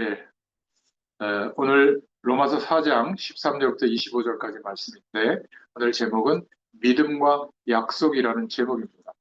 예. 에, 오늘 로마서 4장 13절부터 25절까지 말씀인데 오늘 제목은 믿음과 약속이라는 제목입니다.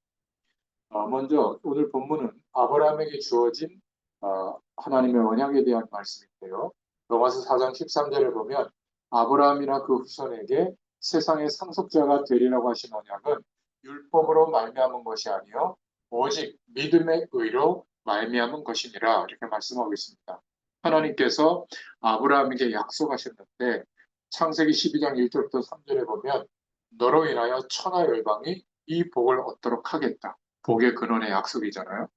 어, 먼저 오늘 본문은 아브라함에게 주어진 어, 하나님의 언약에 대한 말씀인데요. 로마서 4장 13절에 보면 아브라함이나 그 후손에게 세상의 상속자가 되리라고 하신 언약은 율법으로 말미암은 것이 아니요 오직 믿음의 의로 말미암은 것이니라 이렇게 말씀하고 있습니다. 하나님께서 아브라함에게 약속하셨는데 창세기 12장 1절부터 3절에 보면 너로 인하여 천하 열방이 이 복을 얻도록 하겠다. 복의 근원의 약속이잖아요.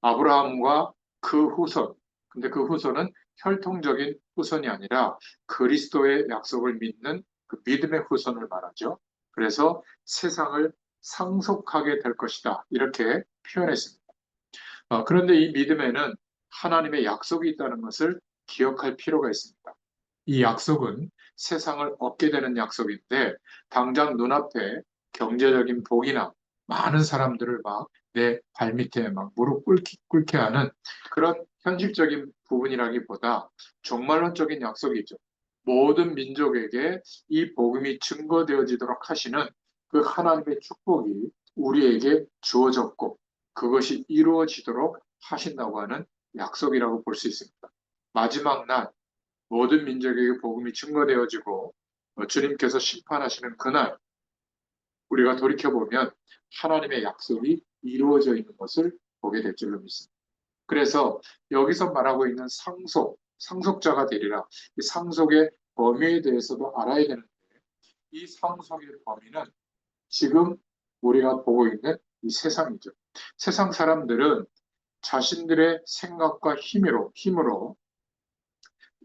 아브라함과 그 후손, 근데 그 후손은 혈통적인 후손이 아니라 그리스도의 약속을 믿는 그 믿음의 후손을 말하죠. 그래서 세상을 상속하게 될 것이다. 이렇게 표현했습니다. 어, 그런데 이 믿음에는 하나님의 약속이 있다는 것을 기억할 필요가 있습니다. 이 약속은 세상을 얻게 되는 약속인데 당장 눈앞에 경제적인 복이나 많은 사람들을 막 내 발밑에 막 무릎 꿇게, 꿇게 하는 그런 현실적인 부분이라기보다 종말론적인 약속이죠. 모든 민족에게 이 복음이 증거되어지도록 하시는 그 하나님의 축복이 우리에게 주어졌고 그것이 이루어지도록 하신다고 하는 약속이라고 볼 수 있습니다. 마지막 날 모든 민족에게 복음이 증거되어지고 어, 주님께서 심판하시는 그날 우리가 돌이켜보면 하나님의 약속이 이루어져 있는 것을 보게 될 줄로 믿습니다. 그래서 여기서 말하고 있는 상속, 상속자가 되리라. 이 상속의 범위에 대해서도 알아야 되는데 이 상속의 범위는 지금 우리가 보고 있는 이 세상이죠. 세상 사람들은 자신들의 생각과 힘으로, 힘으로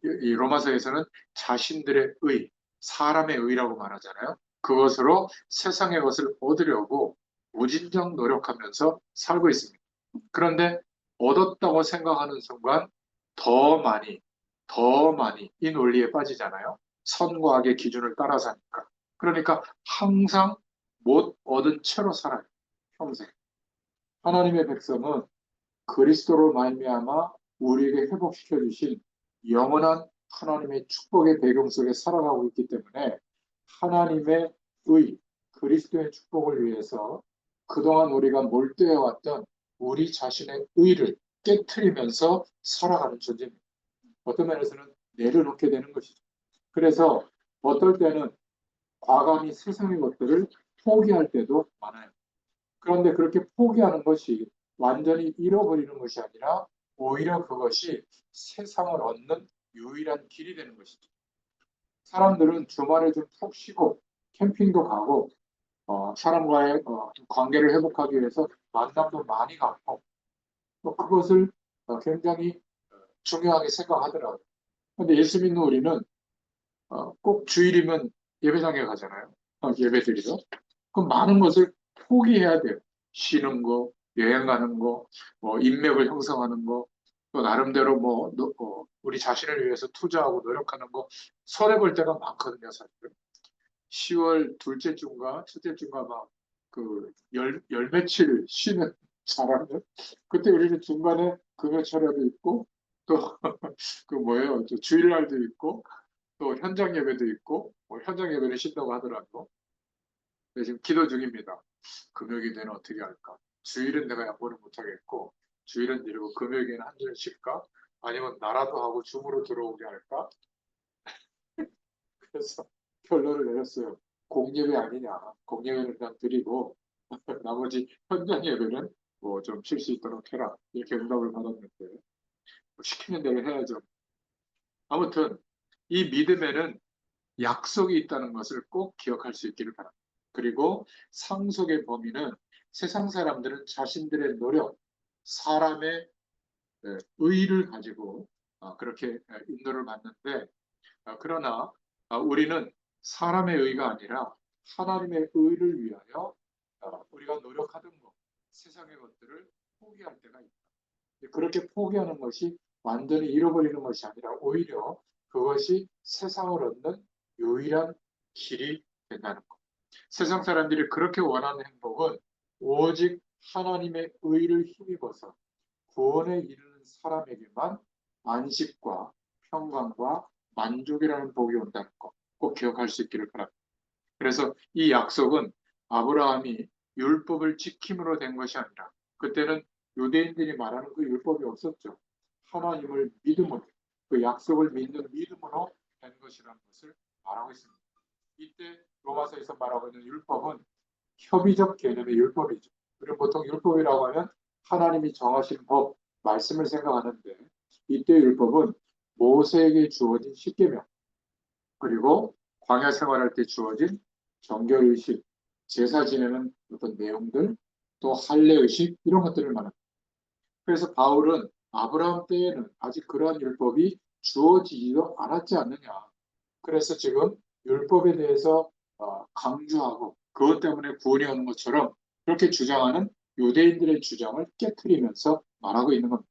이 로마서에서는 자신들의 의, 사람의 의라고 말하잖아요. 그것으로 세상의 것을 얻으려고 무진정 노력하면서 살고 있습니다. 그런데 얻었다고 생각하는 순간 더 많이, 더 많이 이 논리에 빠지잖아요. 선과 악의 기준을 따라 사니까. 그러니까 항상 못 얻은 채로 살아요. 평생. 하나님의 백성은 그리스도로 말미암아 우리에게 회복시켜 주신 영원한 하나님의 축복의 배경 속에 살아가고 있기 때문에 하나님의 의, 그리스도의 축복을 위해서 그동안 우리가 몰두해 왔던 우리 자신의 의를 깨뜨리면서 살아가는 존재입니다. 어떤 면에서는 내려놓게 되는 것이죠. 그래서 어떨 때는 과감히 세상의 것들을 포기할 때도 많아요. 그런데 그렇게 포기하는 것이 완전히 잃어버리는 것이 아니라 오히려 그것이 세상을 얻는 유일한 길이 되는 것이죠. 사람들은 주말에 좀 푹 쉬고 캠핑도 가고 어, 사람과의 어, 관계를 회복하기 위해서 만남도 많이 가고 또 그것을 어, 굉장히 중요하게 생각하더라고요. 근데 예수 믿는 우리는 어, 꼭 주일이면 예배장에 가잖아요. 어, 예배 드리러. 그럼 많은 것을 포기해야 돼요. 쉬는 거, 여행 가는 거, 뭐 인맥을 형성하는 거, 또 나름대로 뭐 노- 어, 우리 자신을 위해서 투자하고 노력하는 거 손해 볼 때가 많거든요, 사실. 10월 둘째 주인가 첫째 주인가 막그열 열 며칠 쉬는 잘하면 그때 우리는 중간에 금요 철야도 있고 또 그 뭐예요, 또 주일날도 있고 또 현장 예배도 있고 뭐 현장 예배를 쉰다고 하더라도 네, 지금 기도 중입니다. 금요일이 되면 어떻게 할까? 주일은 내가 양보를 못하겠고 주일은 이러고 금요일에는 한줄 쉴까? 아니면 나라도 하고 줌으로 들어오게 할까? 그래서 결론을 내렸어요. 공예배 아니냐. 공예배는 그냥 드리고 나머지 현장 예배는 뭐 좀 쉴 수 있도록 해라. 이렇게 응답을 받았는데 뭐 시키는 대로 해야죠. 아무튼 이 믿음에는 약속이 있다는 것을 꼭 기억할 수 있기를 바랍니다. 그리고 상속의 범위는 세상 사람들은 자신들의 노력, 사람의 네, 의의를 가지고 아, 그렇게 인도를 받는데 아, 그러나 아, 우리는 사람의 의가 아니라 하나님의 의를 위하여 아, 우리가 노력하던 것, 세상의 것들을 포기할 때가 있다. 그렇게 포기하는 것이 완전히 잃어버리는 것이 아니라 오히려 그것이 세상을 얻는 유일한 길이 된다는 것. 세상 사람들이 그렇게 원하는 행복은 오직 하나님의 의를 힘입어서 구원에 이르는 사람에게만 안식과 평강과 만족이라는 복이 온다는 거꼭 기억할 수 있기를 바랍니다. 그래서 이 약속은 아브라함이 율법을 지킴으로 된 것이 아니라 그때는 유대인들이 말하는 그 율법이 없었죠. 하나님을 믿음으로 그 약속을 믿는 믿음으로 된 것이라는 것을 말하고 있습니다. 이때 로마서에서 말하고 있는 율법은 협의적 개념의 율법이죠. 우리는 보통 율법이라고 하면 하나님이 정하신 법, 말씀을 생각하는데 이때 율법은 모세에게 주어진 십계명 그리고 광야 생활할 때 주어진 정결의식, 제사 지내는 어떤 내용들, 또 할례의식 이런 것들을 말합니다. 그래서 바울은 아브라함 때에는 아직 그러한 율법이 주어지지도 않았지 않느냐. 그래서 지금 율법에 대해서 어, 강조하고 그것 때문에 구원이 오는 것처럼 그렇게 주장하는 유대인들의 주장을 깨뜨리면서 말하고 있는 겁니다.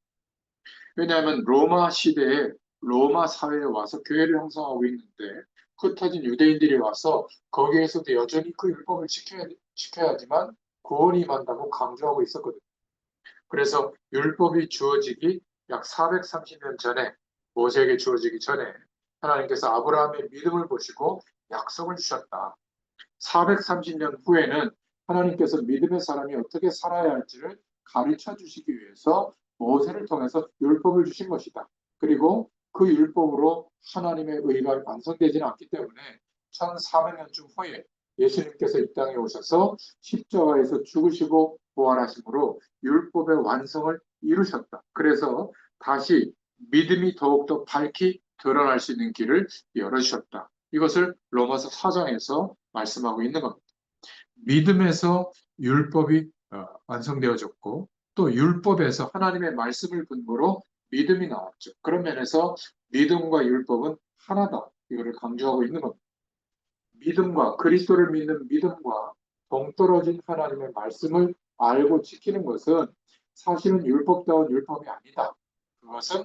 왜냐하면 로마 시대에 로마 사회에 와서 교회를 형성하고 있는데 흩어진 유대인들이 와서 거기에서도 여전히 그 율법을 지켜야, 지켜야지만 구원이 임한다고 강조하고 있었거든요. 그래서 율법이 주어지기 약 430년 전에 모세에게 주어지기 전에 하나님께서 아브라함의 믿음을 보시고 약속을 주셨다. 430년 후에는 하나님께서 믿음의 사람이 어떻게 살아야 할지를 가르쳐 주시기 위해서 모세를 통해서 율법을 주신 것이다. 그리고 그 율법으로 하나님의 의가 완성되지는 않기 때문에 1400년쯤 후에 예수님께서 이 땅에 오셔서 십자가에서 죽으시고 부활하심으로 율법의 완성을 이루셨다. 그래서 다시 믿음이 더욱더 밝히 드러날 수 있는 길을 열어주셨다. 이것을 로마서 4장에서 말씀하고 있는 겁니다. 믿음에서 율법이 어, 완성되어졌고 또 율법에서 하나님의 말씀을 근거로 믿음이 나왔죠. 그런 면에서 믿음과 율법은 하나다. 이거를 강조하고 있는 겁니다. 믿음과 그리스도를 믿는 믿음과 동떨어진 하나님의 말씀을 알고 지키는 것은 사실은 율법다운 율법이 아니다. 그것은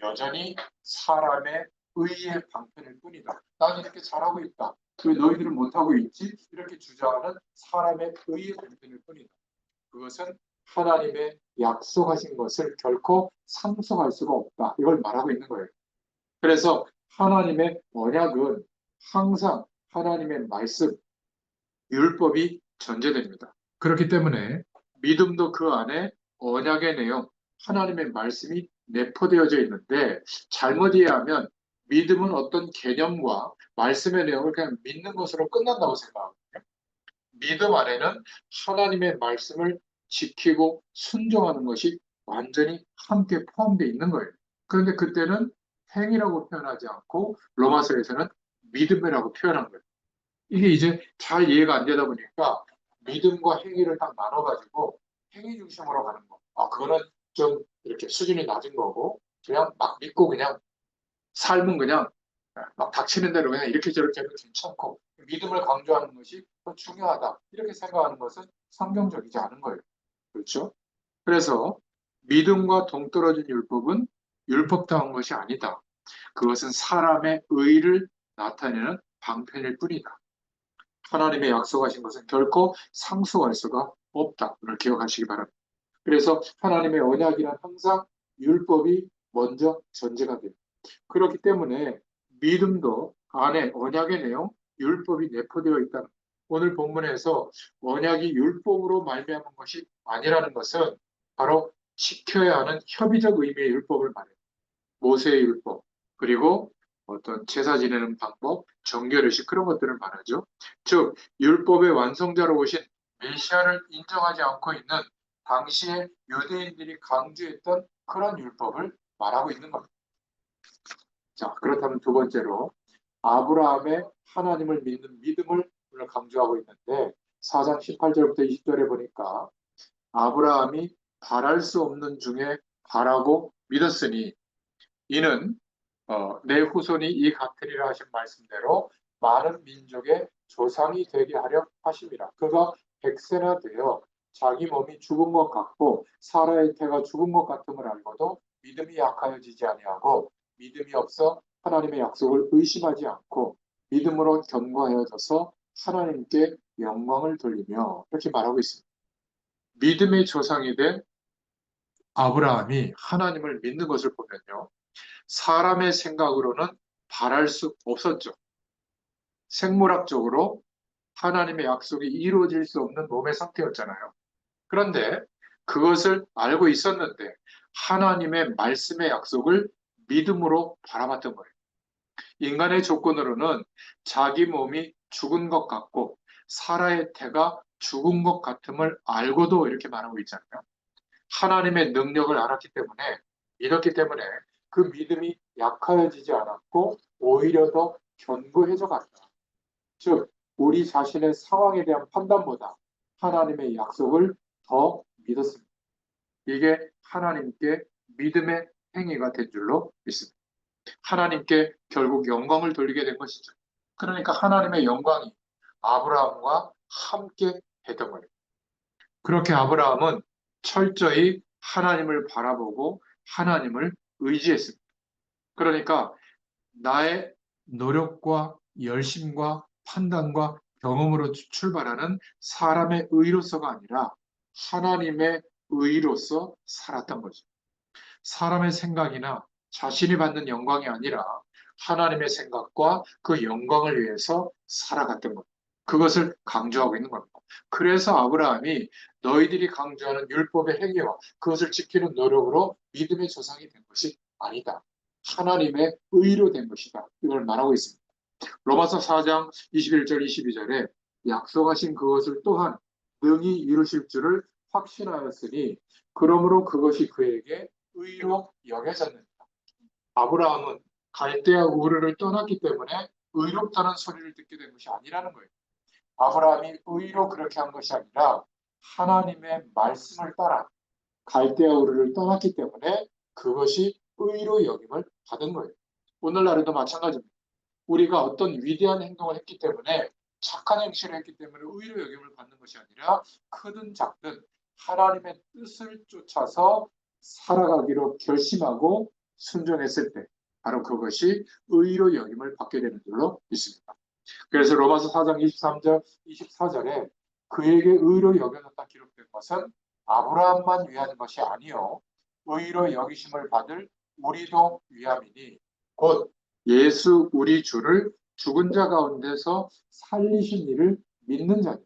여전히 사람의 의의 방편일 뿐이다. 난 이렇게 잘하고 있다. 왜 너희들은 못하고 있지? 이렇게 주장하는 사람의 의의 방편일 뿐이다. 그것은 하나님의 약속하신 것을 결코 상속할 수가 없다. 이걸 말하고 있는 거예요. 그래서 하나님의 언약은 항상 하나님의 말씀, 율법이 전제됩니다. 그렇기 때문에 믿음도 그 안에 언약의 내용, 하나님의 말씀이 내포되어져 있는데 잘못 이해하면 믿음은 어떤 개념과 말씀의 내용을 그냥 믿는 것으로 끝난다고 생각하거든요. 믿음 안에는 하나님의 말씀을 지키고 순종하는 것이 완전히 함께 포함되어 있는 거예요. 그런데 그때는 행위라고 표현하지 않고 로마서에서는 믿음이라고 표현한 거예요. 이게 이제 잘 이해가 안 되다 보니까 믿음과 행위를 딱 나눠가지고 행위 중심으로 가는 거. 아, 그거는 좀 이렇게 수준이 낮은 거고, 그냥 막 믿고 그냥 삶은 그냥 막 닥치는 대로 그냥 이렇게 저렇게 해도 괜찮고, 믿음을 강조하는 것이 더 중요하다. 이렇게 생각하는 것은 성경적이지 않은 거예요. 그렇죠? 그래서 믿음과 동떨어진 율법은 율법다운 것이 아니다. 그것은 사람의 의를 나타내는 방편일 뿐이다. 하나님의 약속하신 것은 결코 상속할 수가 없다. 를 기억하시기 바랍니다. 그래서 하나님의 언약이란 항상 율법이 먼저 전제가 됩니다. 그렇기 때문에 믿음도 안에 언약의 내용, 율법이 내포되어 있다는 오늘 본문에서 언약이 율법으로 말미암은 것이 아니라는 것은 바로 지켜야 하는 협의적 의미의 율법을 말해요. 모세의 율법, 그리고 어떤 제사 지내는 방법, 정결의식 그런 것들을 말하죠. 즉 율법의 완성자로 오신 메시아를 인정하지 않고 있는 당시에 유대인들이 강조했던 그런 율법을 말하고 있는 겁니다. 자 그렇다면 두 번째로 아브라함의 하나님을 믿는 믿음을 오늘 강조하고 있는데 4장 18절부터 20절에 보니까 아브라함이 바랄 수 없는 중에 바라고 믿었으니 이는 어, 내 후손이 이 같으리라 하신 말씀대로 많은 민족의 조상이 되게 하려 하심이라. 그가 백세나 되어 자기 몸이 죽은 것 같고 사라의 태가 죽은 것 같음을 알고도 믿음이 약하여지지 아니하고 믿음이 없어 하나님의 약속을 의심하지 않고 믿음으로 견고하여져서 하나님께 영광을 돌리며 이렇게 말하고 있습니다. 믿음의 조상이 된 아브라함이 하나님을 믿는 것을 보면요. 사람의 생각으로는 바랄 수 없었죠. 생물학적으로 하나님의 약속이 이루어질 수 없는 몸의 상태였잖아요. 그런데 그것을 알고 있었는데 하나님의 말씀의 약속을 믿음으로 바라봤던 거예요. 인간의 조건으로는 자기 몸이 죽은 것 같고 사라의 태가 죽은 것 같음을 알고도 이렇게 말하고 있잖아요. 하나님의 능력을 알았기 때문에 믿었기 때문에 그 믿음이 약해지지 않았고 오히려 더 견고해져 간다. 즉 우리 자신의 상황에 대한 판단보다 하나님의 약속을 더 믿었습니다. 이게 하나님께 믿음의 행위가 된 줄로 믿습니다. 하나님께 결국 영광을 돌리게 된 것이죠. 그러니까 하나님의 영광이 아브라함과 함께 했던 거예요. 그렇게 아브라함은 철저히 하나님을 바라보고 하나님을 의지했습니다. 그러니까 나의 노력과 열심과 판단과 경험으로 출발하는 사람의 의로서가 아니라 하나님의 의로서 살았던 거죠. 사람의 생각이나 자신이 받는 영광이 아니라 하나님의 생각과 그 영광을 위해서 살아갔던 것. 그것을 강조하고 있는 겁니다. 그래서 아브라함이 너희들이 강조하는 율법의 행위와 그것을 지키는 노력으로 믿음의 조상이 된 것이 아니다. 하나님의 의로 된 것이다. 이걸 말하고 있습니다. 로마서 4장 21절 22절에 약속하신 그것을 또한 능히 이루실 줄을 확신하였으니 그러므로 그것이 그에게 의로 여겨졌느니라. 아브라함은 갈대아 우르를 떠났기 때문에 의롭다는 소리를 듣게 된 것이 아니라는 거예요. 아브라함이 의로 그렇게 한 것이 아니라 하나님의 말씀을 따라 갈대아 우르를 떠났기 때문에 그것이 의로 여김을 받은 거예요. 오늘날에도 마찬가지입니다. 우리가 어떤 위대한 행동을 했기 때문에 착한 행실을 했기 때문에 의로 여김을 받는 것이 아니라 크든 작든 하나님의 뜻을 쫓아서 살아가기로 결심하고 순종했을 때 바로 그것이 의로 여김을 받게 되는 줄로 믿습니다. 그래서 로마서 4장 23절, 24절에 그에게 의로 여겨졌다 기록된 것은 아브라함만 위한 것이 아니요 의로 여기심을 받을 우리도 위함이니 곧 예수 우리 주를 죽은 자 가운데서 살리신 이를 믿는 자니.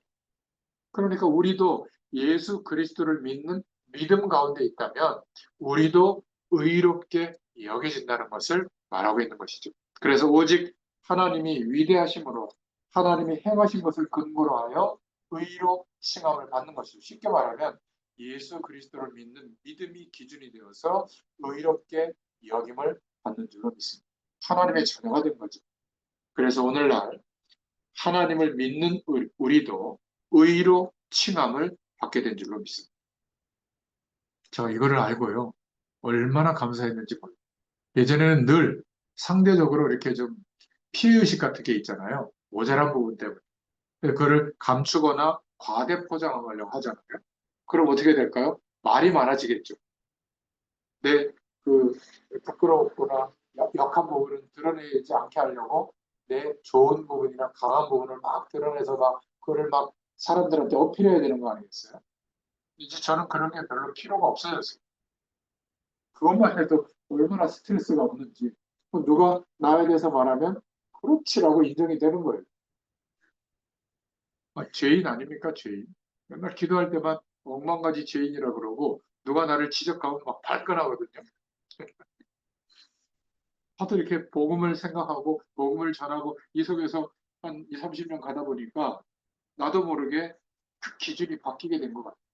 그러니까 우리도 예수 그리스도를 믿는 믿음 가운데 있다면 우리도 의롭게 여겨진다는 것을 말하고 있는 것이죠. 그래서 오직 하나님이 위대하심으로 하나님이 행하신 것을 근거로 하여 의로 칭함을 받는 것이죠. 쉽게 말하면 예수 그리스도를 믿는 믿음이 기준이 되어서 의롭게 여김을 받는 줄로 믿습니다. 하나님의 자녀가 된 거죠. 그래서 오늘날 하나님을 믿는 우리도 의로 칭함을 받게 된 줄로 믿습니다. 제가 이거를 알고요. 얼마나 감사했는지 몰라요. 예전에는 늘 상대적으로 이렇게 좀 피해의식 같은 게 있잖아요. 모자란 부분 때문에. 그거를 감추거나 과대 포장하려고 하잖아요. 그럼 어떻게 될까요? 말이 많아지겠죠. 내 그 부끄럽거나 약한 부분은 드러내지 않게 하려고 내 좋은 부분이나 강한 부분을 막 드러내서 막 그거를 막 사람들한테 어필해야 되는 거 아니겠어요? 이제 저는 그런 게 별로 필요가 없어졌어요. 그것만 해도 얼마나 스트레스가 없는지 누가 나에 대해서 말하면 그렇지라고 인정이 되는 거예요. 아, 죄인 아닙니까 죄인? 맨날 기도할 때만 억만 가지 죄인이라 그러고 누가 나를 지적하면 막 발끈하거든요. 하도 이렇게 복음을 생각하고 복음을 전하고 이 속에서 한 2, 30년 가다 보니까 나도 모르게 그 기준이 바뀌게 된 것 같아요.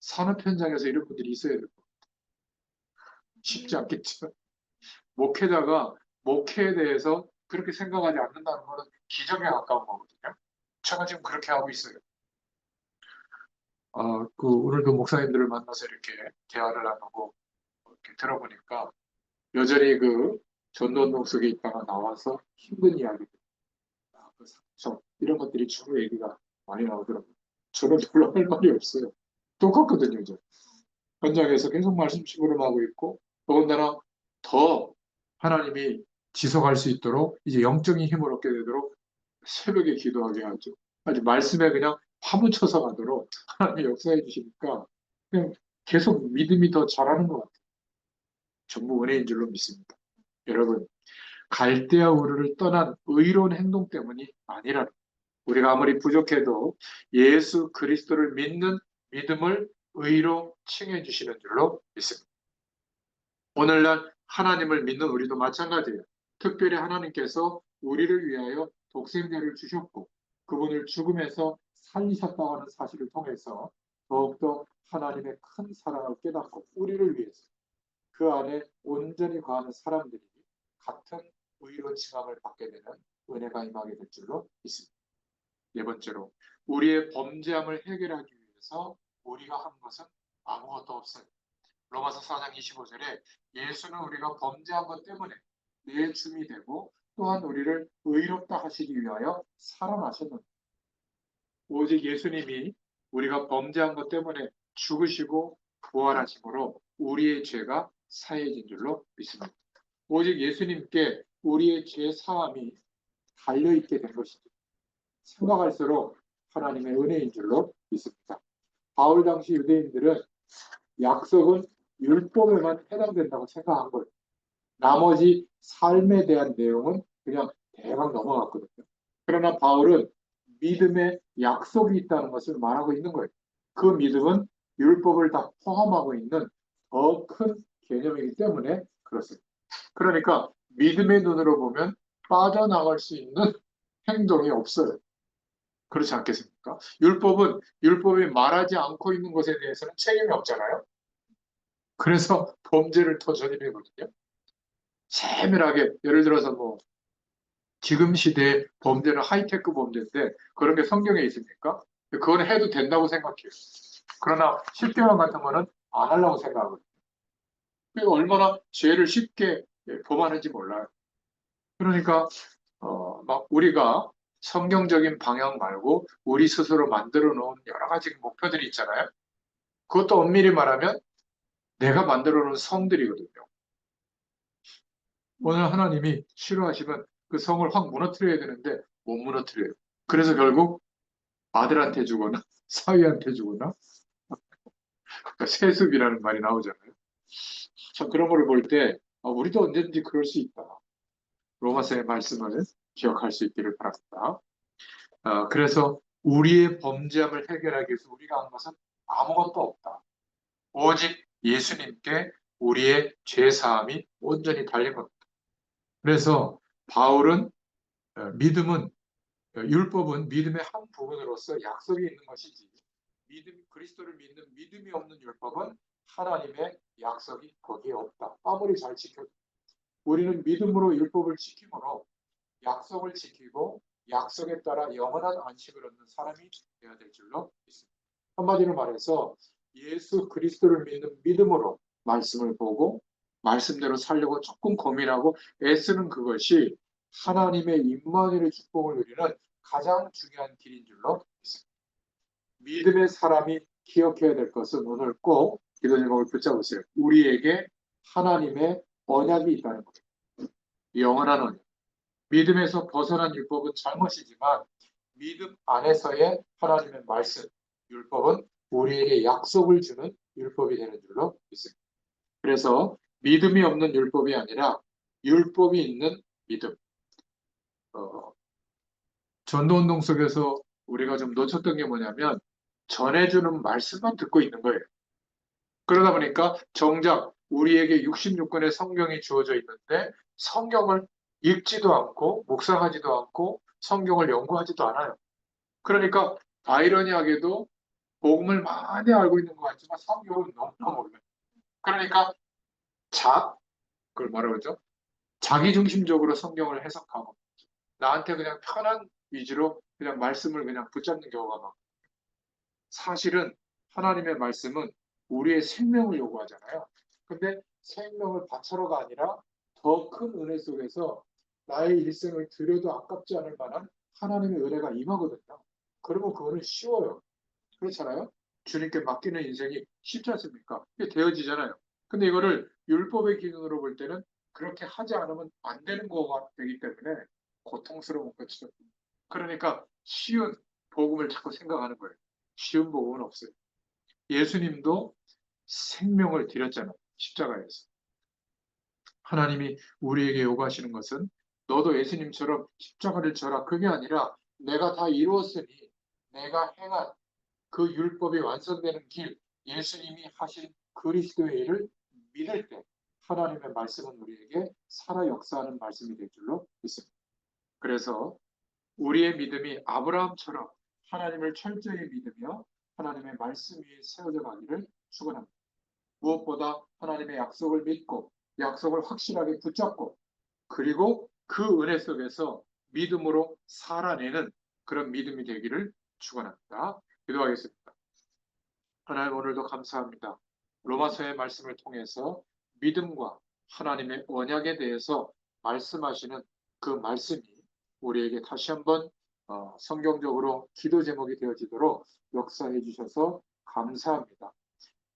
산업 현장에서 이런 분들이 있어야 될것 같아요. 쉽지 않겠죠. 목회자가 목회에 대해서 그렇게 생각하지 않는다는 것은 기적에 가까운 거거든요. 제가 지금 그렇게 하고 있어요. 어, 그 오늘도 목사님들을 만나서 이렇게 대화를 나누고 이렇게 들어보니까 여전히 그 전도운동 속에 있다가 나와서 힘든 이야기들, 아, 그 상처 이런 것들이 주로 얘기가 많이 나오더라고요. 저는 별로 할 말이 없어요. 똑같거든요, 저. 현장에서 계속 말씀 심부름하고 있고 더군다나 더 하나님이 지속할 수 있도록 이제 영적인 힘을 얻게 되도록 새벽에 기도하게 하죠. 아주 말씀에 그냥 파묻혀서 가도록 하나님이 역사해 주시니까 그냥 계속 믿음이 더 잘하는 것 같아요. 전부 은혜인 줄로 믿습니다. 여러분, 갈대아 우르를 떠난 의로운 행동 때문이 아니라 우리가 아무리 부족해도 예수 그리스도를 믿는 믿음을 의로 칭해 주시는 줄로 믿습니다. 오늘날 하나님을 믿는 우리도 마찬가지예요. 특별히 하나님께서 우리를 위하여 독생자를 주셨고 그분을 죽음에서 살리셨다고 하는 사실을 통해서 더욱더 하나님의 큰 사랑을 깨닫고 우리를 위해서 그 안에 온전히 거하는 사람들이 같은 의로 칭함을 받게 되는 은혜가 임하게 될 줄로 믿습니다. 네 번째로 우리의 범죄함을 해결하기 위해서 우리가 한 것은 아무것도 없어요. 로마서 4장 25절에 예수는 우리가 범죄한 것 때문에 내 줌이 되고 또한 우리를 의롭다 하시기 위하여 살아나셨는데 오직 예수님이 우리가 범죄한 것 때문에 죽으시고 부활하심으로 우리의 죄가 사해진 줄로 믿습니다. 오직 예수님께 우리의 죄 사함이 달려있게 된 것이죠. 생각할수록 하나님의 은혜인 줄로 믿습니다. 바울 당시 유대인들은 약속은 율법에만 해당된다고 생각한 거예요. 나머지 삶에 대한 내용은 그냥 대강 넘어갔거든요. 그러나 바울은 믿음에 약속이 있다는 것을 말하고 있는 거예요. 그 믿음은 율법을 다 포함하고 있는 더 큰 개념이기 때문에 그렇습니다. 그러니까 믿음의 눈으로 보면 빠져나갈 수 있는 행동이 없어요. 그렇지 않겠습니까? 율법은 율법이 말하지 않고 있는 것에 대해서는 책임이 없잖아요. 그래서 범죄를 더 저지르거든요. 세밀하게 예를 들어서 뭐 지금 시대의 범죄는 하이테크 범죄인데 그런 게 성경에 있습니까? 그건 해도 된다고 생각해요. 그러나 10개만 같은 거는 안 하려고 생각하거든요. 얼마나 죄를 쉽게 예, 범하는지 몰라요. 그러니까 어, 막 우리가 성경적인 방향 말고 우리 스스로 만들어 놓은 여러 가지 목표들이 있잖아요. 그것도 엄밀히 말하면 내가 만들어 놓은 성들이거든요. 오늘 하나님이 싫어하시면 그 성을 확 무너뜨려야 되는데 못 무너뜨려요. 그래서 결국 아들한테 주거나 사위한테 주거나 세습이라는 말이 나오잖아요. 참 그런 거를 볼때 우리도 언제든지 그럴 수 있다. 로마서의 말씀을 기억할 수 있기를 바랍니다. 어, 그래서 우리의 범죄함을 해결하기 위해서 우리가 한 것은 아무것도 없다. 오직 예수님께 우리의 죄 사함이 온전히 달린 겁니다. 그래서 바울은 어, 믿음은 어, 율법은 믿음의 한 부분으로서 약속이 있는 것이지 믿음 그리스도를 믿는 믿음이 없는 율법은 하나님의 약속이 거기에 없다. 아무리 잘 지켜도 우리는 믿음으로 율법을 지킴으로 약속을 지키고 약속에 따라 영원한 안식을 얻는 사람이 되어야 될 줄로 믿습니다. 한마디로 말해서 예수 그리스도를 믿는 믿음으로 말씀을 보고 말씀대로 살려고 조금 고민하고 애쓰는 그것이 하나님의 임마누엘의 축복을 누리는 가장 중요한 길인 줄로 믿습니다. 믿음의 사람이 기억해야 될 것은 오늘 꼭 기도 제목을 붙잡으세요. 우리에게 하나님의 언약이 있다는 거예요. 영원한 언약. 믿음에서 벗어난 율법은 잘못이지만 믿음 안에서의 하나님의 말씀, 율법은 우리에게 약속을 주는 율법이 되는 줄로 믿습니다. 그래서 믿음이 없는 율법이 아니라 율법이 있는 믿음. 어, 전도운동 속에서 우리가 좀 놓쳤던 게 뭐냐면 전해주는 말씀만 듣고 있는 거예요. 그러다 보니까 정작 우리에게 66권의 성경이 주어져 있는데 성경을 읽지도 않고 묵상하지도 않고 성경을 연구하지도 않아요. 그러니까 아이러니하게도 복음을 많이 알고 있는 것 같지만 성경은 너무나 몰라요. 그러니까 자, 그걸 뭐라고 하죠? 자기중심적으로 성경을 해석하고 나한테 그냥 편한 위주로 그냥 말씀을 그냥 붙잡는 경우가 많아요. 사실은 하나님의 말씀은 우리의 생명을 요구하잖아요. 근데 생명을 바쳐로가 아니라 더 큰 은혜 속에서 나의 일생을 들여도 아깝지 않을 만한 하나님의 은혜가 임하거든요. 그러면 그거는 쉬워요. 그렇잖아요? 주님께 맡기는 인생이 쉽지 않습니까? 이게 되어지잖아요. 근데 이거를 율법의 기준으로 볼 때는 그렇게 하지 않으면 안 되는 거가 되기 때문에 고통스러운 거죠. 그러니까 쉬운 복음을 자꾸 생각하는 거예요. 쉬운 복음은 없어요. 예수님도 생명을 드렸잖아요. 십자가에서. 하나님이 우리에게 요구하시는 것은 너도 예수님처럼 십자가를 져라. 그게 아니라 내가 다 이루었으니 내가 행한 그 율법이 완성되는 길, 예수님이 하신 그리스도의 일을 믿을 때 하나님의 말씀은 우리에게 살아 역사하는 말씀이 될 줄로 믿습니다. 그래서 우리의 믿음이 아브라함처럼 하나님을 철저히 믿으며 하나님의 말씀 위에 세워져 가기를 축원합니다. 무엇보다 하나님의 약속을 믿고 약속을 확실하게 붙잡고 그리고 그 은혜 속에서 믿음으로 살아내는 그런 믿음이 되기를 축원합니다. 기도하겠습니다. 하나님 오늘도 감사합니다. 로마서의 말씀을 통해서 믿음과 하나님의 언약에 대해서 말씀하시는 그 말씀이 우리에게 다시 한번 어, 성경적으로 기도 제목이 되어지도록 역사해 주셔서 감사합니다.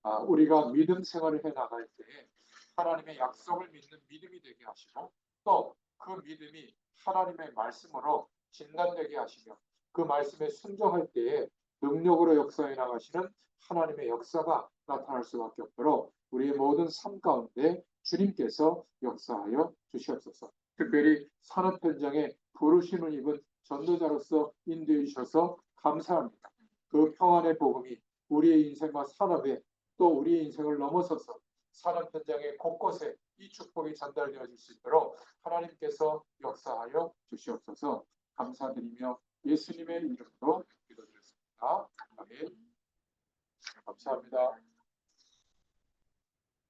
아, 우리가 믿음 생활을 해 나갈 때 하나님의 약속을 믿는 믿음이 되게 하시고 또 그 믿음이 하나님의 말씀으로 진단되게 하시며 그 말씀에 순종할 때에 능력으로 역사해 나가시는 하나님의 역사가 나타날 수밖에 없도록 우리의 모든 삶 가운데 주님께서 역사하여 주시옵소서. 특별히 산업 현장에 부르심을 입은 전도자로서 인도해 주셔서 감사합니다. 그 평안의 복음이 우리의 인생과 산업에 또 우리의 인생을 넘어서서 산업 현장의 곳곳에 이 축복이 전달되어질 수 있도록 하나님께서 역사하여 주시옵소서 감사드리며 예수님의 이름으로 기도드렸습니다. 아멘. 감사합니다.